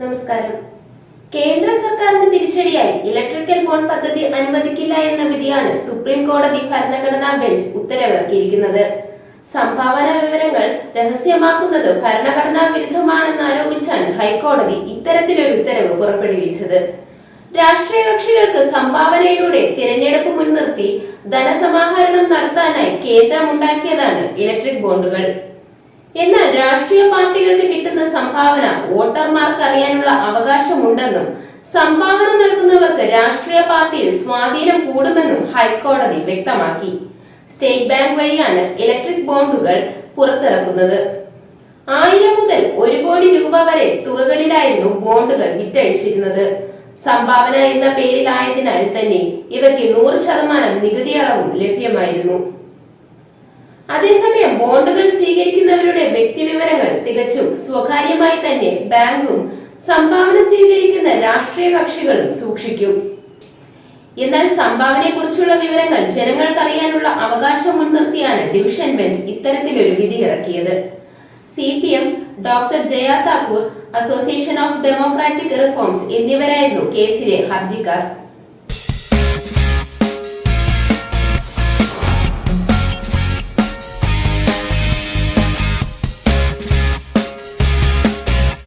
നമസ്കാരം. കേന്ദ്ര സർക്കാരിന്റെ തിരിച്ചടിയായി ഇലക്ട്രിക്കൽ ബോണ്ട് പദ്ധതി അനുവദിക്കില്ല എന്ന വിധിയാണ് സുപ്രീം കോടതി ഭരണഘടനാ ബെഞ്ച് ഉത്തരവിറക്കിയിരിക്കുന്നത്. സംഭാവന വിവരങ്ങൾ രഹസ്യമാക്കുന്നത് ഭരണഘടനാ വിരുദ്ധമാണെന്ന് ആരോപിച്ചാണ് ഹൈക്കോടതി ഇത്തരത്തിലൊരു ഉത്തരവ് പുറപ്പെടുവിച്ചത്. രാഷ്ട്രീയ കക്ഷികൾക്ക് സംഭാവനയിലൂടെ തിരഞ്ഞെടുപ്പ് മുൻനിർത്തി ധനസമാഹരണം നടത്താനായി കേന്ദ്രമുണ്ടാക്കിയതാണ് ഇലക്ട്രിക് ബോണ്ടുകൾ എന്നാൽ രാഷ്ട്രീയ പാർട്ടികൾക്ക് കിട്ടുന്ന സംഭാവന വോട്ടർമാർക്ക് അറിയാനുള്ള അവകാശമുണ്ടെന്നും സംഭാവന നൽകുന്നവർക്ക് രാഷ്ട്രീയ പാർട്ടിയിൽ സ്വാധീനം കൂടുമെന്നും ഹൈക്കോടതി വ്യക്തമാക്കി. സ്റ്റേറ്റ് ബാങ്ക് വഴിയാണ് ഇലക്ട്രിക് ബോണ്ടുകൾ പുറത്തിറക്കുന്നത്. ആയിരം മുതൽ ഒരു കോടി രൂപ വരെ തുകകളിലായിരുന്നു ബോണ്ടുകൾ വിറ്റഴിച്ചിരുന്നത്. സംഭാവന എന്ന പേരിലായതിനാൽ തന്നെ ഇവയ്ക്ക് നൂറ് ശതമാനം നികുതി അളവും ലഭ്യമായിരുന്നു. അതേസമയം ബോണ്ടുകൾ സ്വീകരിക്കുന്നവരുടെ വ്യക്തിവിവരങ്ങൾ തികച്ചും സ്വകാര്യമായി തന്നെ ബാങ്കും സംഭാവന സ്വീകരിക്കുന്ന രാഷ്ട്രീയ കക്ഷികളും സൂക്ഷിക്കും. എന്നാൽ സംഭാവനയെക്കുറിച്ചുള്ള വിവരങ്ങൾ ജനങ്ങൾക്കറിയാനുള്ള അവകാശം മുൻനിർത്തിയാണ് ഡിവിഷൻ ബെഞ്ച് ഇത്തരത്തിലൊരു വിധി ഇറക്കിയത് C P M doctor Jaya Thakur association of democratic reforms എന്നിവരായിരുന്നു കേസിലെ ഹർജിക്കാർ.